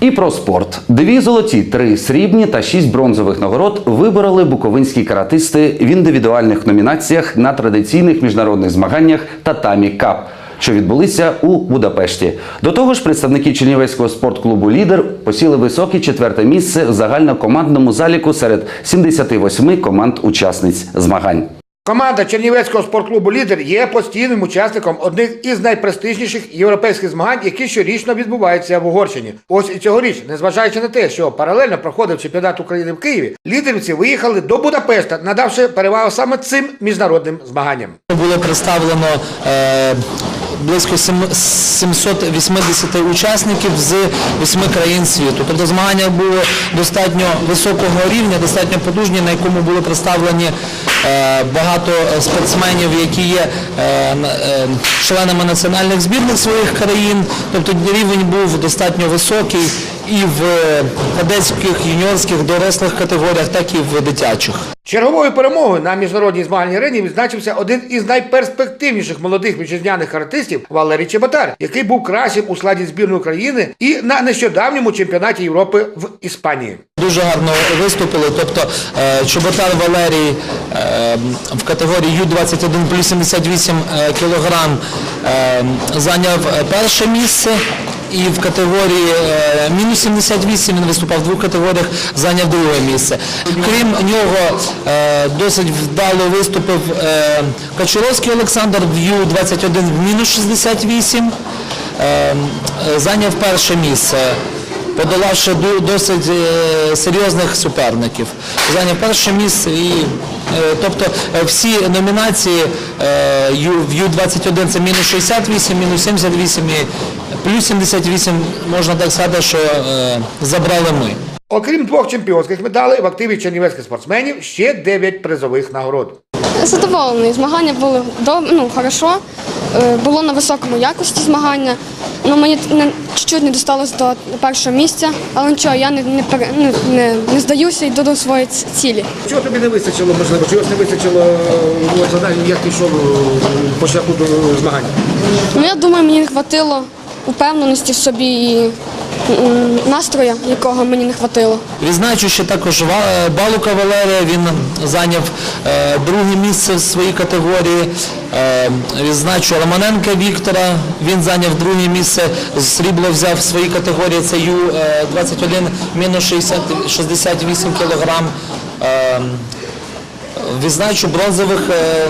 І про спорт. Дві золоті, три срібні та шість бронзових нагород вибороли буковинські каратисти в індивідуальних номінаціях на традиційних міжнародних змаганнях Татамі Кап, що відбулися у Будапешті. До того ж, представники Чернівецького спортклубу Лідер посіли високе четверте місце в загальнокомандному заліку серед 78 команд-учасниць змагань. Команда Чернівецького спортклубу Лідер є постійним учасником одних із найпрестижніших європейських змагань, які щорічно відбуваються в Угорщині. Ось і цьогоріч, незважаючи на те, що паралельно проходив чемпіонат України в Києві, лідерівці виїхали до Будапешта, надавши перевагу саме цим міжнародним змаганням. Було представлено е, близько 780 учасників з восьми країн світу. Тобто змагання були достатньо високого рівня, достатньо потужні, на якому були представлені е, багато спортсменів, які є е, е, членами національних збірних своїх країн. Тобто рівень був достатньо високий і в кадетських, юніорських, дорослих категоріях, так і в дитячих. Черговою перемогою на міжнародній змагальній арені відзначився один із найперспективніших молодих вітчизняних артистів Валерій Чеботар, який був кращим у складі збірної України і на нещодавньому чемпіонаті Європи в Іспанії. Дуже гарно виступили. Тобто е, Чоботар Валерій е, в категорії Ю-21 плюс 78 е, кілограм зайняв перше місце. І в категорії е, мінус 78 він виступав в двох категоріях, зайняв друге місце. Крім нього, е, досить вдало виступив е, Качуровський Олександр в Ю-21 в мінус 68, е, е, зайняв перше місце подолавши досить серйозних суперників. Зайняв перше місце і тобто всі номінації в Ю-21 це мінус 68, мінус 78 і плюс 78, можна так сказати, що е, забрали ми. Окрім двох чемпіонських медалей, в активі чернівецьких спортсменів ще 9 призових нагород. Задоволений. Змагання були доб- ну, хорошо. Е, Було на високому якості змагання. Ну, мені чуть-чуть не досталося до першого місця, але нічого, я не, не, ну, не, не здаюся і йду до своєї цілі. Чого тобі не вистачило, можливо, чогось не вистачило е, у заданні, як ти йшов по шляху до змагань? Ну, я думаю, мені не вистачило упевненості в собі і настрою, якого мені не вистачило. Відзначу ще також Балука Валерія, він зайняв е, друге місце в своїй категорії. Е, відзначу Романенка Віктора, він зайняв друге місце, срібло взяв в своїй категорії, це Ю-21, мінус 60 68 кілограм. Е, відзначу бронзових е,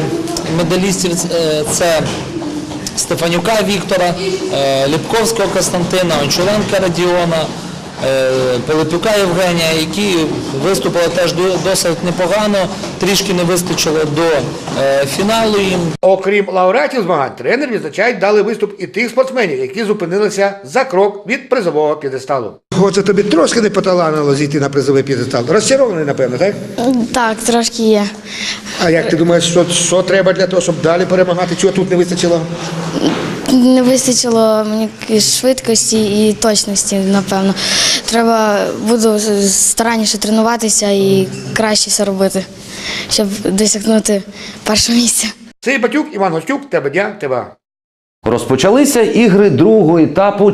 медалістів, е, це Стефанюка Віктора, е, Ліпковського Костянтина, Ончуленка Радіона, Пилипюка Євгенія, які виступили теж до- досить непогано, трішки не вистачило до е, фіналу їм. Окрім лауреатів змагань, тренер відзначають дали виступ і тих спортсменів, які зупинилися за крок від призового п'єдесталу. Оце тобі трошки не поталанило зійти на призовий п'єдестал. Розчарований, напевно, так? Так, трошки є. А як ти думаєш, що, що треба для того, щоб далі перемагати? Чого тут не вистачило? Не вистачило мені швидкості і точності, напевно. Треба буду старанніше тренуватися і краще все робити, щоб досягнути першого місця. Цей Батюк, Іван Гостюк, тебе дня, тебе. Розпочалися ігри другого етапу.